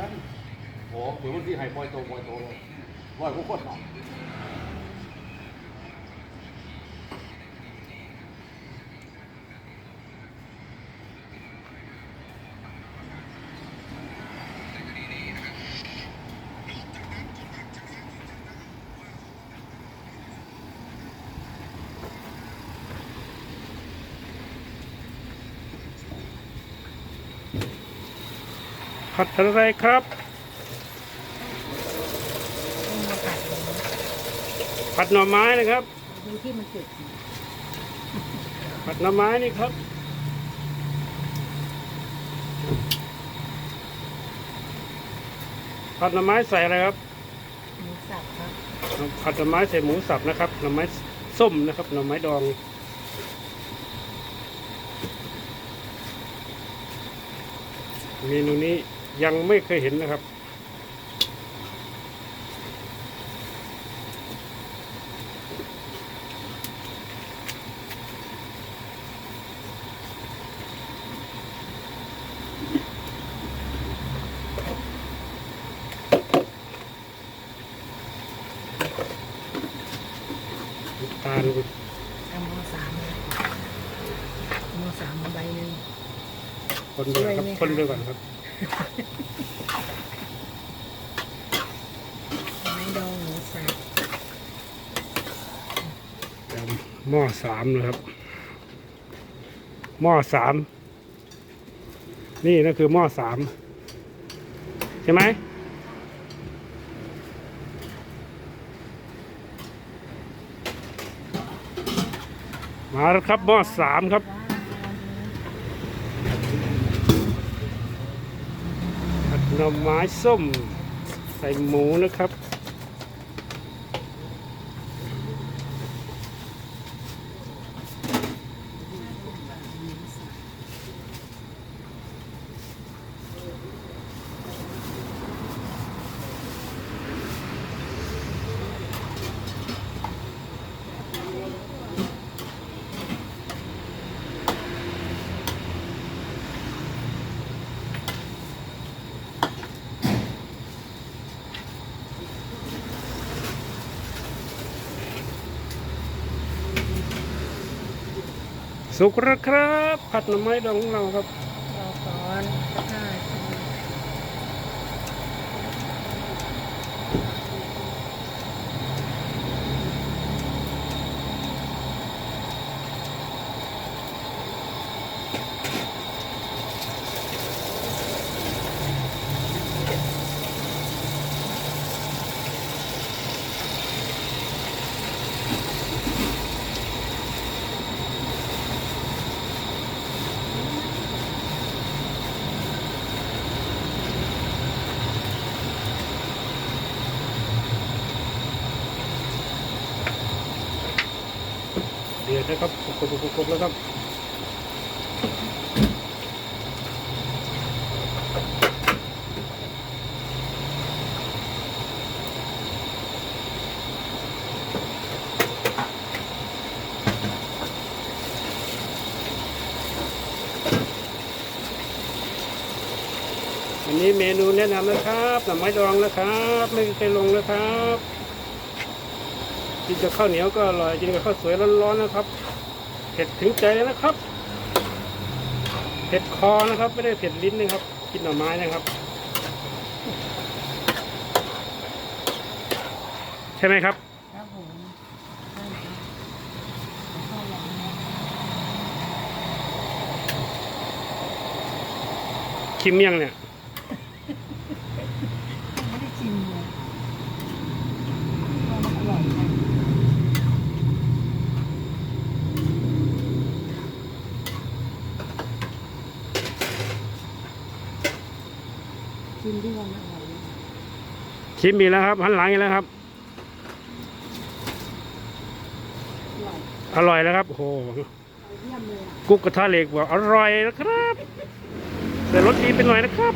นั้นโอ้เหมือนวันที่ไฮปอยโตปอยโตเลยร้อยกว่าคนเนา ผัดอะไรครับ ผัดหน่อไม้นะครับดูที่มันจุดผัดหน่อไม้นี่ครับผัดหน่อไม้ใส่อะไรครับหมูสับครับผัดหน่อไม้ใส่หมูสับนะครับหน่อไม้ส้มนะครับหน่อไม้ดองเมนูนี้ ยังไม่เคยเห็นนะครับ ตาลเอาหม้อสามเลยหม้อสามมาใบหนึ่งคนด้วยครับด้วยไหมคะคนด้วยก่อนครับ ไม้ดองหมูสับหม้อสามนะครับ หม้อสาม นี่นั่นคือหม้อสาม ใช่ไหมมาแล้วครับหม้อสามครับ ผัด หน่อไม้ส้ม ใส่หมูนะครับ สุกแล้วครับ ผัดหน่อไม้ดองของเราครับ รอก่อนสักห้านาที เดือดนะครับกบกบกบแล้วครับอันนี้เมนูแนะนำนะครับหน่อไม้ดองนะครับ ไม่เคยลงนะครับ กินกับข้าวเหนียวก็อร่อยกินกับข้าวสวยร้อนๆนะครับเผ็ดถึงใจเลยนะครับเผ็ดคอนะครับไม่ได้เผ็ดลิ้นนะครับ กินหน่อไม้นะครับ ใช่ไหมครับครับผมใช่ครับแล้วก็อย่างนี้ชิมยังเนี่ย ไม่ได้ชิมเลยว่ามันอร่อยนะ ชิมที่ว่ามันอร่อยนะชิมอีกแล้วครับหันหลังอีกแล้วครับ อร่อยอร่อยแล้วครับโอ้โหอร่อยเยี่ยมเลยอะกุ๊กกระทะเหล็กบอกอร่อยนะครับ แต่รสดีไปหน่อยนะครับ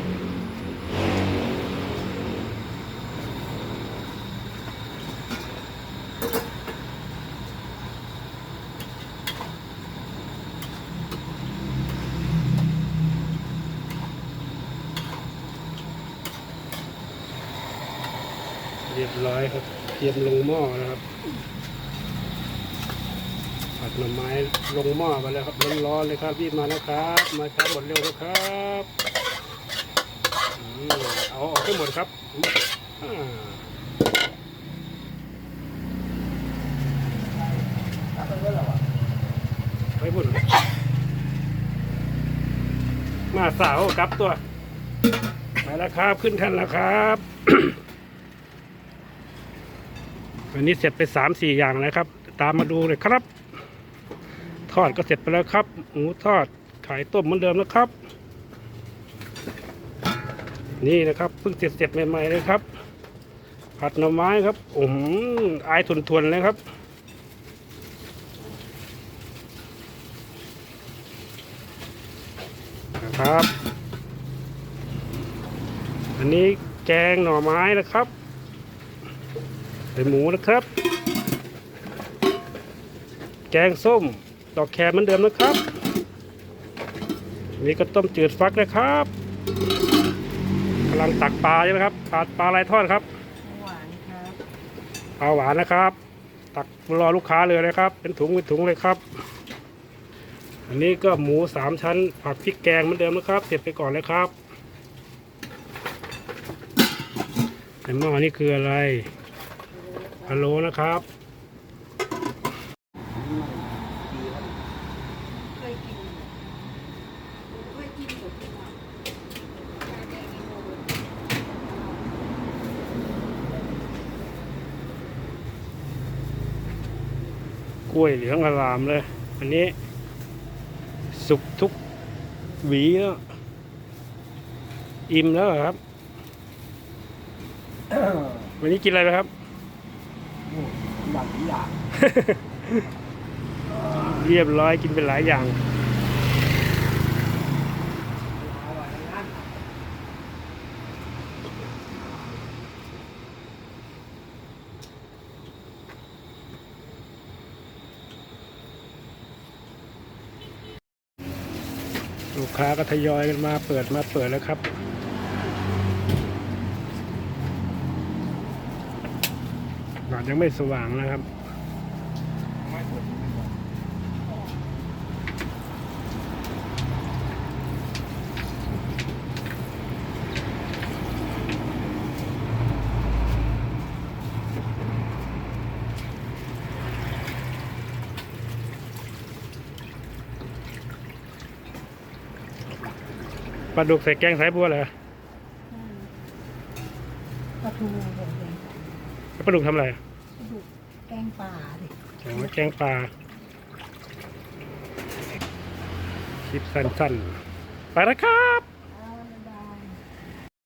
รียบร้อยครับ เตรียมลงหม้อนะครับผัดหน่อไม้ลงหม้อไปแล้วครับร้อนๆเลยครับรีบมานะครับ มาช้าหมดเร็วนะครับเอาออกให้หมดครับอ่าไปบุญมาสาวกลับตัวไปแล้วครับ ขึ้นทันแล้วครับ วันนี้เสร็จไปสามสี่อย่างแล้วครับ ตามมาดูเลยครับ ทอดก็เสร็จไปแล้วครับหมูทอดไข่ต้มเหมือนเดิมนะครับ นี่นะครับเพิ่งเสร็จเสร็จใหม่ๆเลยครับ ผัดหน่อไม้ครับอืมอายทวนๆเลยครับนะครับ อันนี้แกงหน่อไม้นะครับ เป็นหมูนะครับ แกงส้ม ดอกแครเหมือนเดิมนะครับอันนี้ก็ต้มจืดฟักนะครับกำลังตักปลาใช่ไหมครับปลาปลาลายทอดครับหวานครับปลาหวานนะครับ ตักรอลูกค้าเลยนะครับ เป็นถุงเป็นถุงเลยครับ อันนี้ก็หมูสามชั้น ผัดพริกแกงเหมือนเดิมนะครับเสร็จไปก่อนเลยครับในหม้อนี่คืออะไรพะโล้นะครับ เคยกินเคยกินกับพี่น้องกล้วยเหลืองอลามเลย อันนี้ สุกทุกหวีแล้วอิ่มแล้วเหรอครับ วันนี้กินอะไรไปครับ หลังหลังเรียบร้อยกินเป็นหลายอย่างลูกค้าก็ทยอยกันมาเปิดมาเปิดแล้วครับ หลอด ยังไม่สว่างนะครับ ปลาดุกใส่แกงสายบัวเหรอปลาทูผมเองแล้วปลาดุกทำอะไรปลา ดุกแกงป่าดิอ๋อแกงปลาคลิปสั้นๆ ไปแล้วครับ